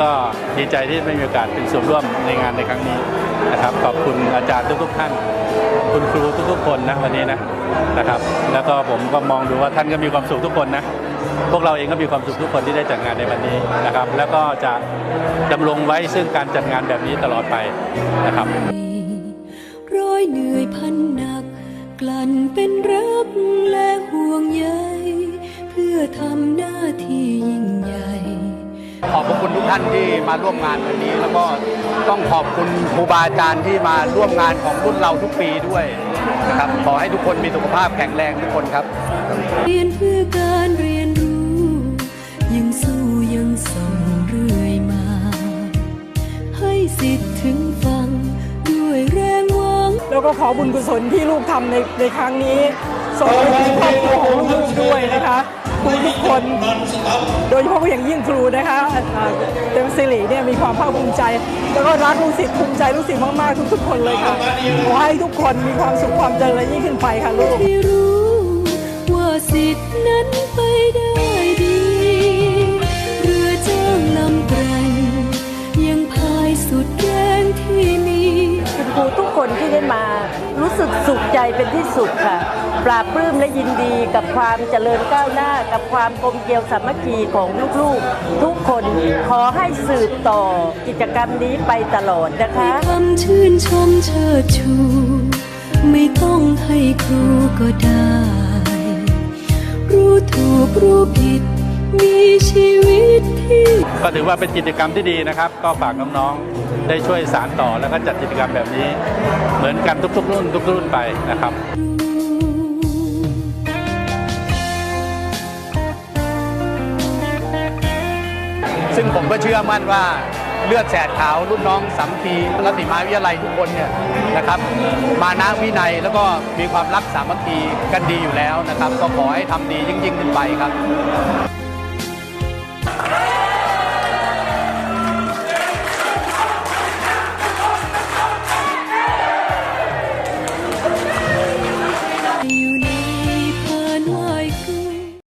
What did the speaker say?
ก็ดีใจที่ไม่มีโอกาสเป็นส่วนร่วมในงานในครั้งนี้นะครับ ขอบคุณอาจารย์ทุกๆท่าน คุณครูทุกๆคนนะวันนี้นะนะครับ แล้วก็ผมก็มองดูว่าท่านก็มีความสุขทุกคนนะพวกเราเองก็มีความสุขทุกคนที่ได้จัดงานในวันนี้นะครับ แล้วก็จะดำรงไว้ซึ่งการจัดงานแบบนี้ตลอดไปนะครับร้อยเหนื่อยพันหนัก กลั่นเป็นรักและห่วงใยเพื่อทำหน้าที่ยิ่งใหญ่ ขอบพระคุณทุกท่านที่มาร่วมงานวันนี้ แล้วก็ต้องขอบคุณครูบาอาจารย์ที่มาร่วมงานของรุ่นเราทุกปีด้วยนะครับขอให้ทุกคนมีสุขภาพแข็งแรงทุกคนครับ เรียนเพื่อการเรียนรู้ยังสู้ยังส่งเรื่อยมา ให้สิทธิ์ถึงฟังด้วยแรงหวัง แล้วก็ขอบุญกุศลที่ลูกทำในในครั้งนี้ส่งไปถึงครอบครัวของลูกด้วยนะคะครูทุกคน นะคะเต็มสิริเนี่ยมีความภาคภูมิใจ แล้วก็รักลูกศิษย์ภูมิใจลูกศิษย์มากๆ ทุกๆ คนเลยค่ะขอให้ทุกคนมีความสุขความเจริญยิ่งขึ้นไปค่ะลูกที่รู้ว่าสิทธินั้นไปได้ ครูทุกคนที่ได้มารู้สึกสุขใจเป็นที่สุดค่ะ ปราบปลื้มและยินดีกับความเจริญก้าวหน้า กับความกลมเกลียวสามัคคีของลูกๆ ทุกคนขอให้สืบต่อกิจกรรมนี้ไปตลอดนะคะคำชื่นชมเชิดชู ไม่ต้องให้ครูก็ได้ รู้ถูกรู้ผิดมีชีวิตที่ ก็ถือว่าเป็นกิจกรรมที่ดีนะครับ ก็ฝากน้องๆ ได้ช่วยสารต่อแล้วก็จัดกิจกรรมแบบนี้ เหมือนกันทุกๆรุ่นทุกรุ่นไปนะครับซึ่งผมก็เชื่อมั่นว่าเลือดแสดขาวรุ่นน้องสัมพีรัติมาวิทยาลัยทุกคนเนี่ยนะครับ มานะวินัยแล้วก็มีความรักสามัคคีกันดีอยู่แล้วนะครับ ก็ขอให้ทำดียิ่งๆขึ้นไปครับ